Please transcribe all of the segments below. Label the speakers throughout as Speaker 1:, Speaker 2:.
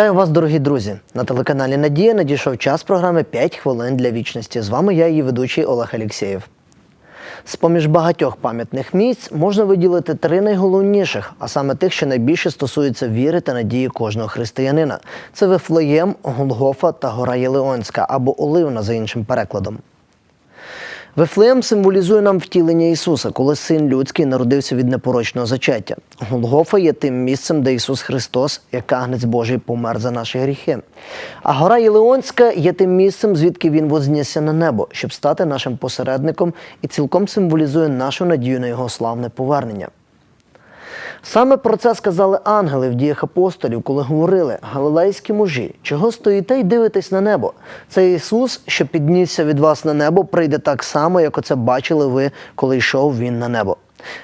Speaker 1: Вітаю вас, дорогі друзі! На телеканалі Надія надійшов час програми «5 хвилин для вічності. З вами я, її ведучий Олег Алєксєєв. З-поміж багатьох пам'ятних місць можна виділити три найголовніших, а саме тих, що найбільше стосуються віри та надії кожного християнина. Це Вифлеєм, Голгофа та Гора Єлеонська або Оливна за іншим перекладом. Вифлеєм символізує нам втілення Ісуса, коли син людський народився від непорочного зачаття. Голгофа є тим місцем, де Ісус Христос, як агнець Божий, помер за наші гріхи. А гора Єлеонська є тим місцем, звідки він вознісся на небо, щоб стати нашим посередником і цілком символізує нашу надію на його славне повернення. Саме про це сказали ангели в діях апостолів, коли говорили Галилейські мужі, чого стоїте й дивитесь на небо? Це Ісус, що піднісся від вас на небо, прийде так само, як оце бачили ви, коли йшов він на небо.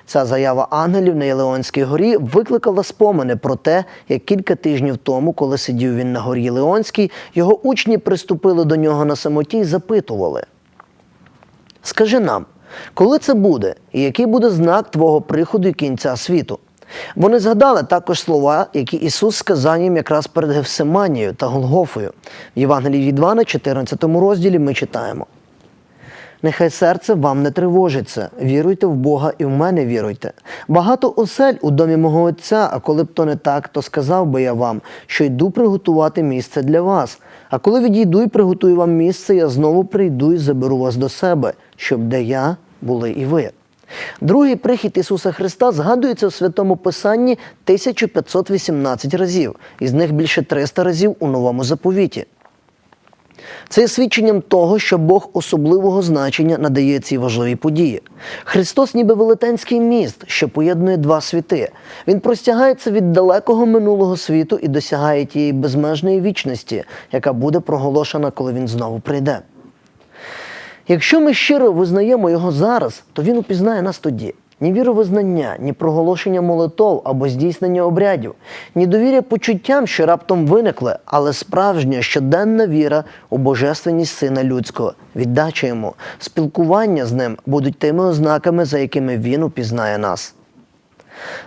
Speaker 1: Ця заява ангелів на Єлеонській горі викликала спомини про те, як кілька тижнів тому, коли сидів він на горі Єлеонській, його учні приступили до нього на самоті й запитували. Скажи нам, коли це буде, і який буде знак Твого приходу і кінця світу? Вони згадали також слова, які Ісус сказав їм якраз перед Гевсиманією та Голгофою. В Євангелії від Івана, 14 розділі, ми читаємо. Нехай серце вам не тривожиться, віруйте в Бога і в мене віруйте. Багато осель у домі мого Отця, а коли б то не так, то сказав би я вам, що йду приготувати місце для вас. А коли відійду і приготую вам місце, я знову прийду і заберу вас до себе, щоб де я були і ви. Другий прихід Ісуса Христа згадується у Святому Писанні 1518 разів, із них більше 300 разів у Новому заповіті. Це є свідченням того, що Бог особливого значення надає цій важливій події. Христос, ніби велетенський міст, що поєднує два світи. Він простягається від далекого минулого світу і досягає тієї безмежної вічності, яка буде проголошена, коли він знову прийде. Якщо ми щиро визнаємо його зараз, то він упізнає нас тоді. Ні віровизнання, ні проголошення молитов або здійснення обрядів, ні довіря почуттям, що раптом виникли, але справжня щоденна віра у божественність сина людського, віддача йому, спілкування з ним будуть тими ознаками, за якими він упізнає нас.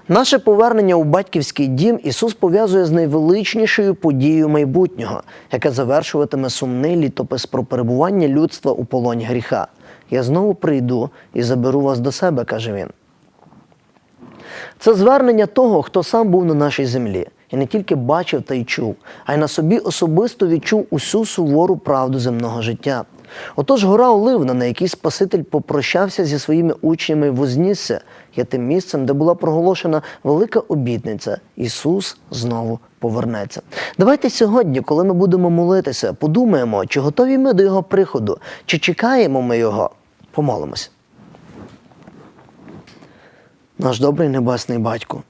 Speaker 1: Наше повернення у батьківський дім Ісус пов'язує з найвеличнішою подією майбутнього, яка завершуватиме сумний літопис про перебування людства у полоні гріха. Я знову прийду і заберу вас до себе, каже він. Це звернення того, хто сам був на нашій землі і не тільки бачив та й чув, а й на собі особисто відчув усю сувору правду земного життя. Отож, гора Оливна, на якій Спаситель попрощався зі своїми учнями вознісся, є тим місцем, де була проголошена велика обітниця. Ісус знову повернеться. Давайте сьогодні, коли ми будемо молитися, подумаємо, чи готові ми до Його приходу, чи чекаємо ми Його. Помолимось. Наш добрий небесний батько.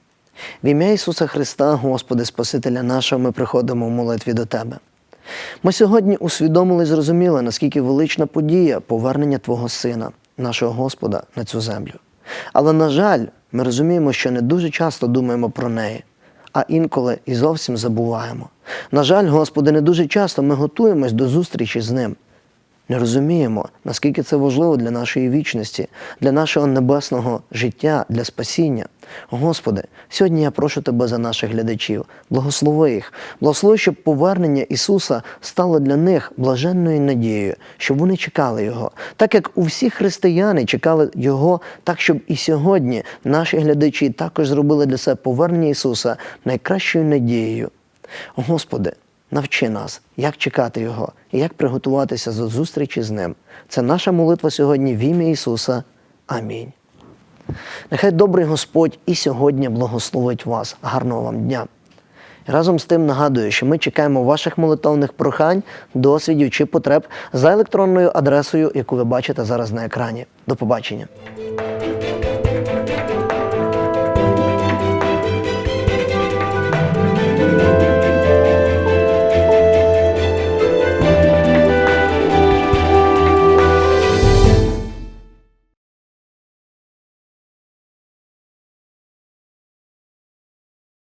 Speaker 1: В ім'я Ісуса Христа, Господи, Спасителя нашого, ми приходимо в молитві до Тебе. Ми сьогодні усвідомили і зрозуміли, наскільки велична подія повернення Твого Сина, нашого Господа, на цю землю. Але, на жаль, ми розуміємо, що не дуже часто думаємо про неї, а інколи і зовсім забуваємо. На жаль, Господи, не дуже часто ми готуємось до зустрічі з Ним. Не розуміємо, наскільки це важливо для нашої вічності, для нашого небесного життя, для спасіння. Господи, сьогодні я прошу Тебе за наших глядачів, благослови їх, благослови, щоб повернення Ісуса стало для них блаженною надією, щоб вони чекали Його. Так як у всі християни чекали Його, так щоб і сьогодні наші глядачі також зробили для себе повернення Ісуса найкращою надією. Господи, Навчи нас, як чекати Його і як приготуватися до зустрічі з Ним. Це наша молитва сьогодні в ім'я Ісуса. Амінь. Нехай добрий Господь і сьогодні благословить вас. Гарного вам дня. Разом з тим нагадую, що ми чекаємо ваших молитовних прохань, досвідів чи потреб за електронною адресою, яку ви бачите зараз на екрані. До побачення.